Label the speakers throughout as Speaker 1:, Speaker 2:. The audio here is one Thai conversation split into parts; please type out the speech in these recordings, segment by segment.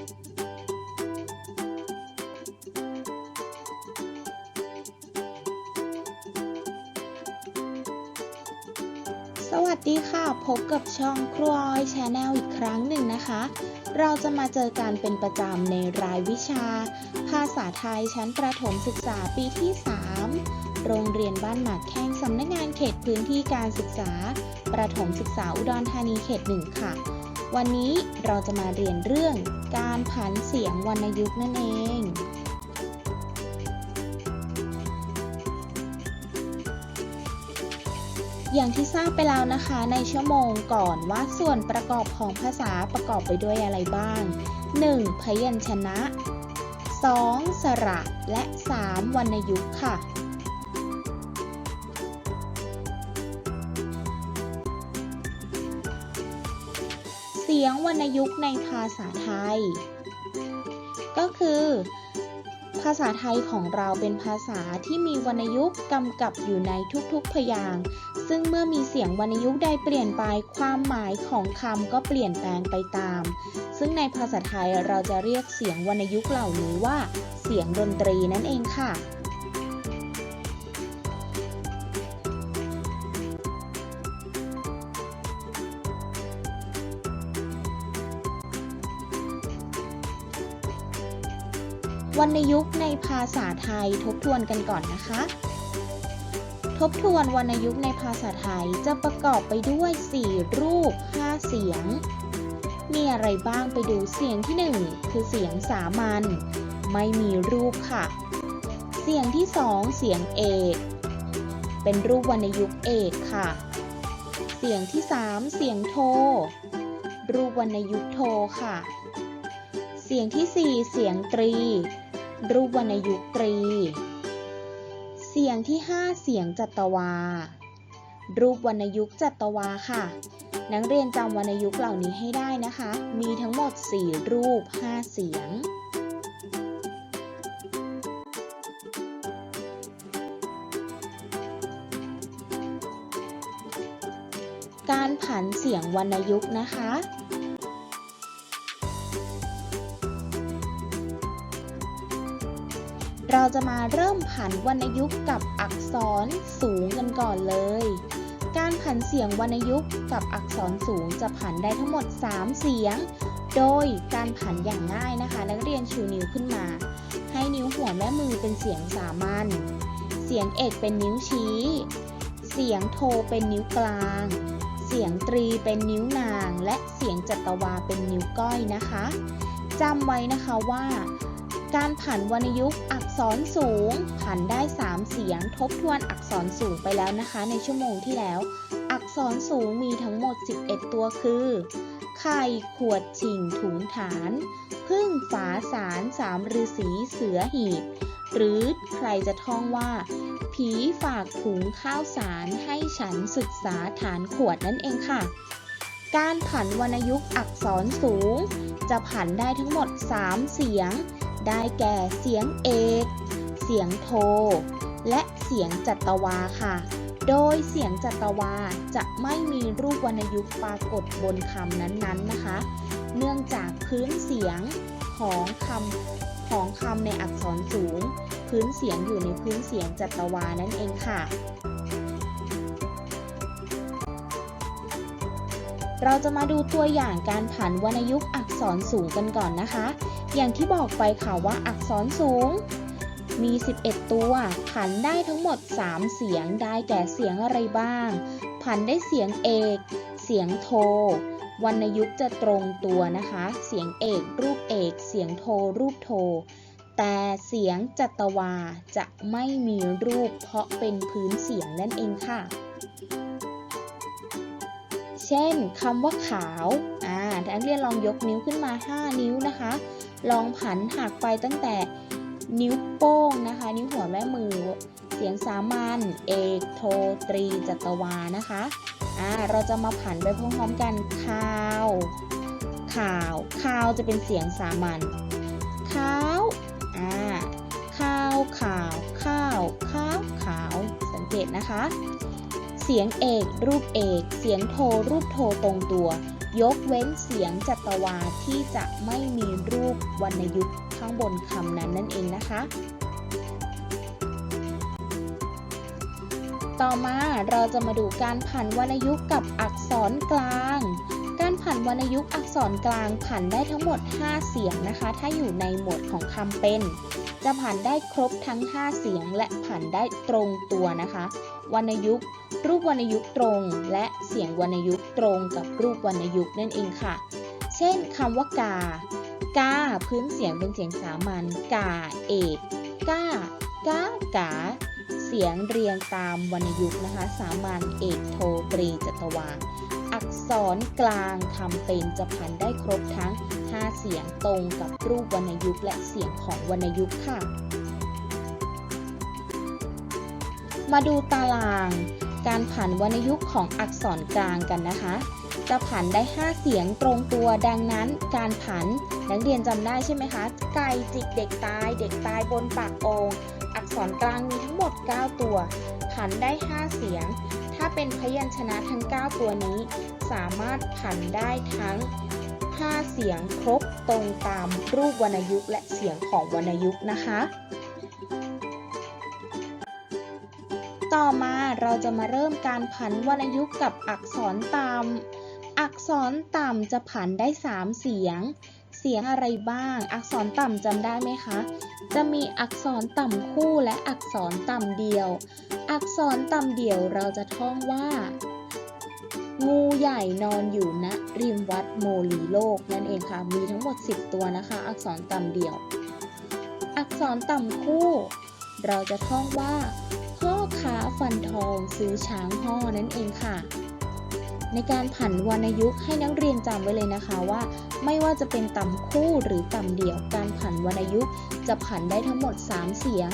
Speaker 1: สวัสดีค่ะ พบกับช่องครัวออยชาแนลอีกครั้งหนึ่งนะคะ เราจะมาเจอกันเป็นประจำในรายวิชา ภาษาไทยชั้นประถมศึกษาปีที่ 3 โรงเรียนบ้านหมากแข้งสำนักงานเขตพื้นที่การศึกษา ประถมศึกษาอุดรธานีเขตหนึ่งค่ะ วันนี้เราจะมาเรียนเรื่องการผันเสียงวรรณยุกต์นั่นเอง อย่างที่ทราบไปแล้วนะคะในชั่วโมงก่อนว่าส่วนประกอบของภาษาประกอบไปด้วยอะไรบ้าง 1. พยัญชนะ 2. สระ และ 3. วรรณยุกต์ค่ะ สียงวรรณยุกต์ในภาษาไทย ก็คือ ภาษาไทยของเราเป็นภาษาที่มีวรรณยุกต์กำกับอยู่ในทุกๆพยางค์ซึ่งเมื่อมีเสียงวรรณยุกต์ใดเปลี่ยนไปความหมายของคำก็เปลี่ยนแปลงไปตาม ซึ่งในภาษาไทยเราจะเรียกเสียงวรรณยุกต์เหล่านี้ว่า เสียงดนตรีนั่นเองค่ะ วรรณยุกต์ในภาษาไทยทบทวนกันก่อนนะคะ ทบทวนวรรณยุกต์ในภาษาไทยจะประกอบไปด้วย 4 รูป 5 เสียง มีอะไรบ้างไปดูเสียงที่ 1 คือเสียงสามัญไม่มีรูปค่ะ เสียงที่ 2 เสียงเอก เป็นรูปวรรณยุกต์เอกค่ะ เสียงที่ 3 เสียงโท รูปวรรณยุกต์โทค่ะ เสียงที่ 4 เสียงตรี รูปวรรณยุตรี เสียงที่ 5 เสียงจัตวา รูปวรรณยุกจัตวาค่ะ นักเรียนจำวรรณยุกเหล่านี้ให้ได้นะคะ มีทั้งหมด 4 รูป 5 เสียงการผันเสียงวรรณยุกต์นะคะ เราจะมาเริ่มผันวรรณยุกต์กับอักษรสูงกันก่อนเลย การผันเสียงวรรณยุกต์กับอักษรสูงจะผันได้ทั้งหมด 3 เสียง โดยการผันอย่างง่ายนะคะ นักเรียนชูนิ้วขึ้นมา ให้นิ้วหัวแม่มือเป็นเสียงสามัญ เสียงเอกเป็นนิ้วชี้ เสียงโทเป็นนิ้วกลาง เสียงตรีเป็นนิ้วนาง และเสียงจัตวาเป็นนิ้วก้อยนะคะจำไว้นะคะว่า การผันวรรณยุกต์อักษรสูง ผันได้ 3 เสียง ทบทวนอักษรสูงไปแล้วนะคะ ในชั่วโมงที่แล้ว อักษรสูงมีทั้งหมด 11 ตัวคือ ไข่ ขวดชิงถุงฐาน พึ่งฝาสารสามฤาษีเสือหีบ หรือใครจะท่องว่า ผีฝากถุงข้าวสารให้ฉันศึกษาฐานขวดนั่นเองค่ะ การผันวรรณยุกต์อักษรสูง จะผันได้ทั้งหมด 3 เสียง ได้แก่เสียงเอก เสียงโท และเสียงจัตวาค่ะ โดยเสียงจัตวาจะไม่มีรูปวรรณยุกต์ปรากฏบนคำนั้นๆนะคะ เนื่องจากพื้นเสียงของคำของคำในอักษรสูง พื้นเสียงอยู่ในพื้นเสียงจัตวานั่นเองค่ะเราจะมาดูตัวอย่างการผันวรรณยุกต์อัก ษรสูงกันก่อนนะคะ อย่างที่บอกไปค่ะว่าอักษรสูง มี 11 ตัว ผันได้ทั้งหมด 3 เสียงได้แก่เสียงอะไรบ้าง ผันได้เสียงเอก เสียงโท วรรณยุกต์จะตรงตัวนะคะ เสียงเอกรูปเอก เสียงโทรูปโท แต่เสียงจัตวาจะไม่มีรูปเพราะเป็นพื้นเสียงนั่นเองค่ะ เช่นคำว่าขาวอ่านักเรียนลองยกนิ้วขึ้นมา 5 นิ้วนะคะ ลองผันหักไปตั้งแต่นิ้วโป้งนะคะ นิ้วหัวแม่มือ เสียงสามัญเอกโทตรีจัตวานะคะอ่าเราจะมาผันไปพร้อมๆกันขาวข่าวข่าวจะเป็นเสียงสามัญข้าวอ่าข้าวข่าวข้าวข้าวขาว สังเกตนะคะ เสียงเอก รูปเอก เสียงโท รูปโทตรงตัว ยกเว้นเสียงจัตวาที่จะไม่มีรูปวรรณยุกต์ข้างบนคำนั้นนั่นเองนะคะ ต่อมาเราจะมาดูการผันวรรณยุกต์กับอักษรกลาง การผันวรรณยุกต์อักษรกลางผันได้ทั้งหมด 5 เสียงนะคะ ถ้าอยู่ในหมวดของคำเป็น จะผันได้ครบทั้ง 5 เสียงและผันได้ตรงตัวนะคะ วรรณยุกต์ รูปวรรณยุกต์ตรง และเสียงวรรณยุกต์ตรงกับรูปวรรณยุกต์นั่นเองค่ะ เช่นคำว่ากา กา พื้นเสียงเป็นเสียงสามัญ กา เอก กา กา กา เสียงเรียงตามวรรณยุกต์นะคะ สามัญ เอกโทตรีจัตวา อักษรกลางคำเป็นจะผันได้ครบทั้ง 5 เสียงตรงกับรูปวรรณยุกต์และเสียงของวรรณยุกต์ค่ะ มาดูตาราง การผันวรรณยุกต์ของอักษรกลางกันนะคะ จะผันได้ 5 เสียงตรงตัวดังนั้นการผันนักเรียนจำได้ใช่ไหมคะ ไก่จิกเด็กตาย เด็กตายบนปากโองอักษรกลางมีทั้งหมด 9 ตัว ผันได้ 5 เสียง ถ้าเป็นพยัญชนะทั้ง 9 ตัวนี้ สามารถผันได้ทั้ง 5เสียงครบตรงตามรูปวรรณยุกต์และเสียงของวรรณยุกต์นะคะ ต่อมาเราจะมาเริ่มการผันวรรณยุกต์กับอักษรต่ำอักษรต่ำจะผันได้ 3 เสียง เสียงอะไรบ้าง อักษรต่ำจำได้ไหมคะ จะมีอักษรต่ำคู่และอักษรต่ำเดียว อักษรต่ำเดียวเราจะท่องว่า งูใหญ่นอนอยู่ณริมวัดโมลีโลกนั่นเองค่ะ มีทั้งหมด 10 ตัวนะคะ อักษรต่ำเดียว อักษรต่ำคู่ เราจะท่องว่าพ่อค้าฟันทองซื้อช้างห่อนั่นเองค่ะ ในการผันวรรณยุกต์ให้นักเรียนจำไว้เลยนะคะว่า ไม่ว่าจะเป็นต่ำคู่หรือต่ำเดี่ยว การผันวรรณยุกต์จะผันได้ทั้งหมด 3 เสียง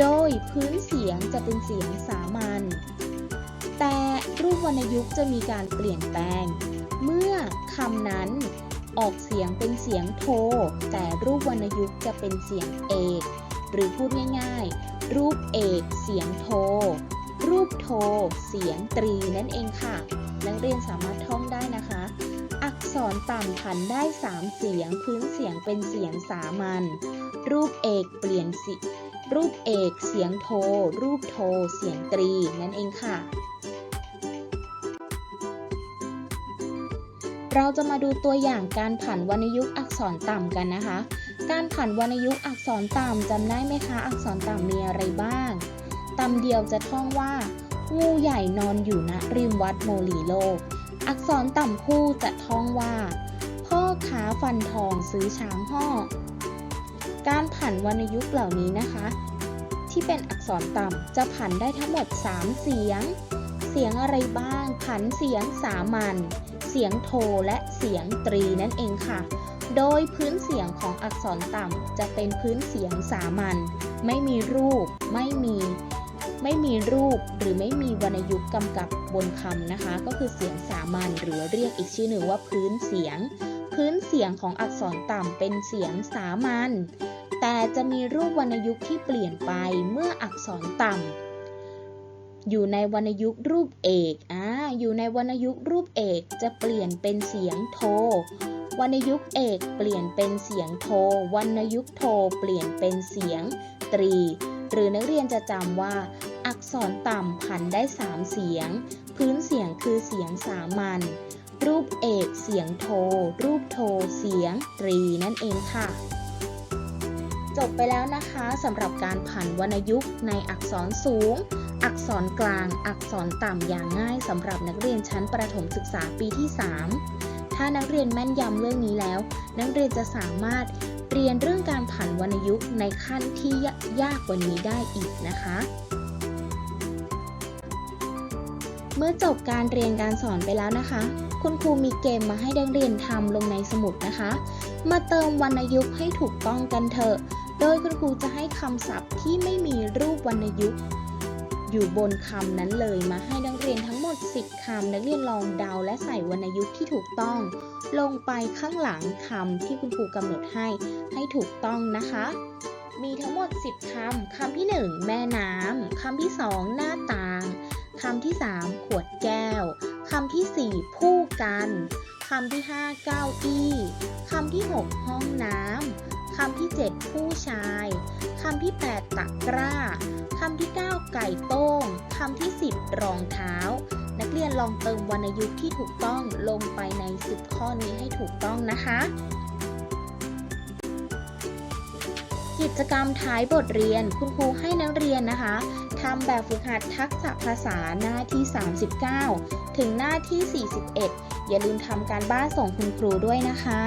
Speaker 1: โดยพื้นเสียงจะเป็นเสียงสามัญ วรรณยุกต์จะมีการเปลี่ยนแปลง เมื่อคำนั้นออกเสียงเป็นเสียงโท แต่รูปวรรณยุกต์จะเป็นเสียงเอก หรือพูดง่ายๆ รูปเอกเสียงโท รูปโท เสียงตรีนั่นเองค่ะ นักเรียนสามารถท่องได้นะคะ อักษรต่ำผันได้ 3 เสียงพื้นเสียงเป็นเสียงสามัญรูปเอกเปลี่ยนสิรูปเอกเสียงโท รูปโท เสียงตรีนั่นเองค่ะ เราจะมาดูตัวอย่างการผันวรรณยุกต์อักษรต่ำกันนะคะ การผันวรรณยุกต์อักษรต่ำจำได้ไหมคะ อักษรต่ำมีอะไรบ้างต่ำเดียวจะท่องว่า งูใหญ่นอนอยู่ณริมวัดโมลีโลก อักษรต่ำคู่จะท่องว่า พ่อค้าฟันทองซื้อช้างห่อการผันวรรณยุกต์เหล่านี้นะคะ ที่เป็นอักษรต่ำจะผันได้ทั้งหมด 3 เสียง เสียงอะไรบ้าง ผันเสียงสามัญ เสียงโทและเสียงตรีนั่นเองค่ะ โดยพื้นเสียงของอักษรต่ำจะเป็นพื้นเสียงสามัญไม่มีรูป ไม่มีไม่มีรูปหรือไม่มีวรรณยุกต์กำกับบนคำนะคะ ก็คือเสียงสามัญหรือเรียกอีกชื่อหนึ่งว่าพื้นเสียง พื้นเสียงของอักษรต่ำเป็นเสียงสามัญแต่จะมีรูปวรรณยุกต์ที่เปลี่ยนไปเมื่ออักษรต่ำ อยู่ในวรรณยุกต์รูปเอก อ่า อยู่ในวรรณยุกต์รูปเอกจะเปลี่ยนเป็นเสียงโท วรรณยุกต์เอกเปลี่ยนเป็นเสียงโท วรรณยุกต์โทเปลี่ยนเป็นเสียงตรี หรือนักเรียนจะจำว่า อักษรต่ำผันได้3เสียง พื้นเสียงคือเสียงสามัญ รูปเอกเสียงโท รูปโทเสียงตรีนั่นเองค่ะจบไปแล้วนะคะสำหรับการผันวรรณยุกต์ในอักษรสูง อักษรกลาง อักษรต่ำอย่างง่ายสำหรับนักเรียนชั้นประถมศึกษาปีที่ 3 ถ้านักเรียนแม่นยำเรื่องนี้แล้ว นักเรียนจะสามารถเรียนเรื่องการผันวรรณยุกต์ในขั้นที่ยากกว่านี้ได้อีกนะคะ เมื่อจบการเรียนการสอนไปแล้วนะคะ คุณครูมีเกมมาให้นักเรียนทำลงในสมุดนะคะ มาเติมวรรณยุกต์ให้ถูกต้องกันเถอะ โดยคุณครูจะให้คำศัพท์ที่ไม่มีรูปวรรณยุกต์ อยู่บนคำนั้นเลยมาให้นักเรียนทั้งหมด 10คำนักเรียนลองเดาและใส่วรรณยุกต์ที่ถูกต้อง ลงไปข้างหลังคำที่คุณครูกำหนดให้ให้ถูกต้องนะคะ มีทั้งหมด 10คำคำที่ 1 แม่น้ำคำที่ 2 หน้าต่างคำที่ 3 ขวดแก้วคำที่ 4 ผู้กันคำที่ 5 เก้าอี้คำที่ 6 ห้องน้ำ คำที่ 7 ผู้ชาย คำที่ 8 ตะกร้า คำที่ 9 ไก่โต้ง คำที่ 10 รองเท้า นักเรียนลองเติมวรรณยุกต์ที่ถูกต้องลงไปใน 10 ข้อนี้ให้ถูกต้องนะคะ กิจกรรมท้ายบทเรียนคุณครูให้นักเรียนนะคะทำแบบฝึกหัดทักษะภาษาหน้าที่ 39 ถึงหน้าที่ 41 อย่าลืมทำการบ้านส่งคุณครูด้วยนะคะ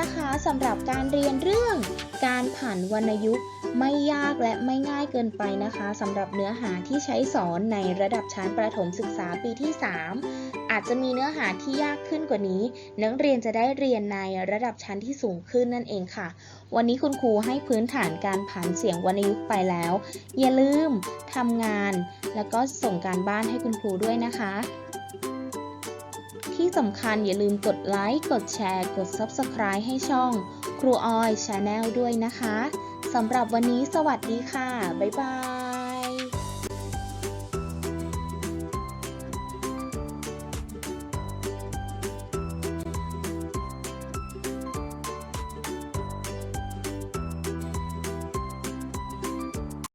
Speaker 1: นะคะสำหรับการเรียนเรื่อง การผันวรรณยุกต์ไม่ยากและไม่ง่ายเกินไปนะคะสำหรับเนื้อหาที่ใช้สอนในระดับชั้นประถมศึกษาปีที่ 3 อาจจะมีเนื้อหาที่ยากขึ้นกว่านี้ นักเรียนจะได้เรียนในระดับชั้นที่สูงขึ้นนั่นเองค่ะ วันนี้คุณครูให้พื้นฐานการผันเสียงวรรณยุกต์ไปแล้ว อย่าลืมทำงาน แล้วก็ส่งการบ้านให้คุณครูด้วยนะคะ สำคัญอย่าลืมกดไลค์ กดแชร์ กด Subscribe ให้ช่อง ครูออยชาแนลด้วยนะคะ สำหรับวันนี้สวัสดีค่ะ บ๊ายบาย